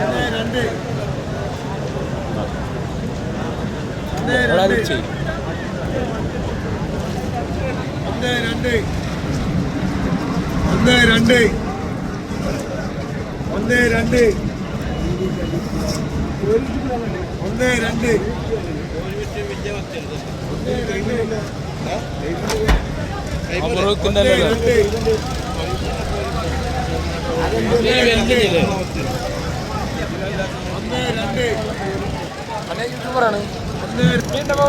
ഒന്ന് രണ്ട്. ഒന്ന് രണ്ട്. ഒന്ന് രണ്ട്. ഒന്ന് രണ്ട്. ഒന്ന് രണ്ട്. ഒന്ന് രണ്ട്. യൂട്യൂബറാണ്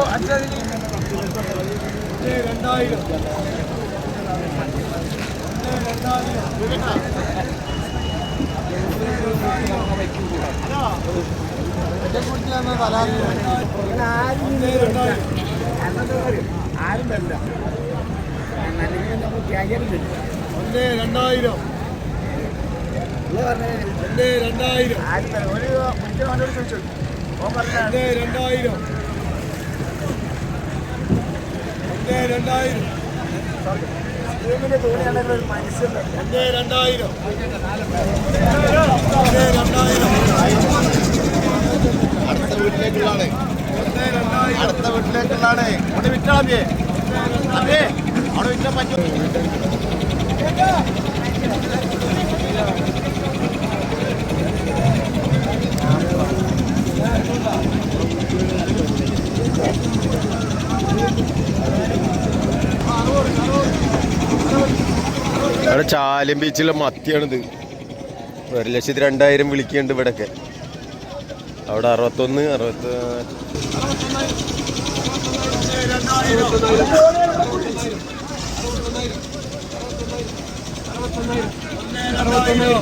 ആരും തരില്ല ഒന്നേ രണ്ടായിരം. രണ്ടായിരം. രണ്ടായിരം. രണ്ടായിരം. ഒന്ന് രണ്ടായിരം. ഒന്ന് രണ്ടായിരം. അടുത്ത വീട്ടിലേക്കുള്ളതാണ്. അടുത്ത വീട്ടിലേക്കുള്ളതാണ്. അവിടെ വിറ്റാ അതെ അവിടെ വിറ്റാൻ പറ്റും. അവിടെ ചാലിയം ബീച്ചിലെ മത്തിയാണിത് ഒരു ലക്ഷത്തി രണ്ടായിരം വിളിക്കുന്നുണ്ട് ഇവിടെയൊക്കെ അവിടെ അറുപത്തൊന്ന് അറുപത്തി മൂന്നാൾ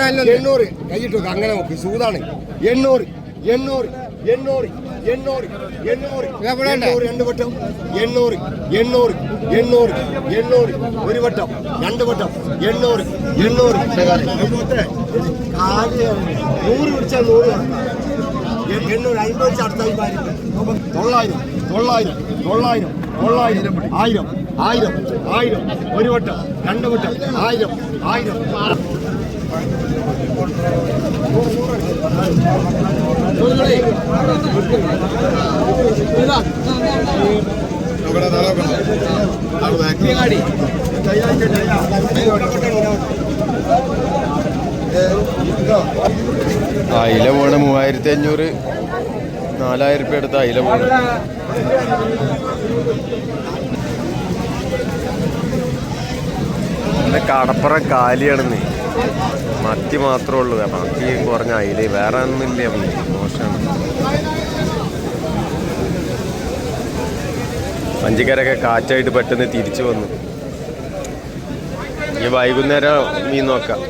അഞ്ച് എണ്ണൂറ്. കൈയിട്ട് അങ്ങനെ നോക്കി. സൂതാണ്. എണ്ണൂറ്. എണ്ണൂറ്. എണ്ണൂറ്. എണ്ണൂറ്. എണ്ണൂറ്. എണ്ണൂറ് രണ്ട് വട്ടം. എണ്ണൂറ്. എണ്ണൂറ്. എണ്ണൂറ്. എണ്ണൂറ്. ഒരു വട്ടം. രണ്ട് വട്ടം. എണ്ണൂറ്. എണ്ണൂറ്. നൂറ് പിടിച്ചാൽ നൂറ് എണ്ണൂറ്. അമ്പത് വെച്ച് അടുത്ത തൊള്ളായിരം. തൊള്ളായിരം. തൊള്ളായിരം. തൊള്ളായിരം. ആയിരം. ആയിരം. ആയിരം. ഒരു വട്ടം. രണ്ട് വട്ടം. ആയിരം. ആയിരം. അയില പോണ മൂവായിരത്തി അഞ്ഞൂറ് നാലായിരം റുപ്യ എടുത്ത അയില പോണ കടപ്പുറം കാലിയാണെന്ന്. മത്തി മാത്രമേ ഉള്ളൂ. മത്തി കുറഞ്ഞ അയില വേറെ ഒന്നുമില്ല. മോശമാണ് വഞ്ചിക്കാരൊക്കെ കാറ്റായിട്ട് പെട്ടെന്ന് തിരിച്ചു വന്നു. ഇനി വൈകുന്നേരം മീൻ നോക്കാം.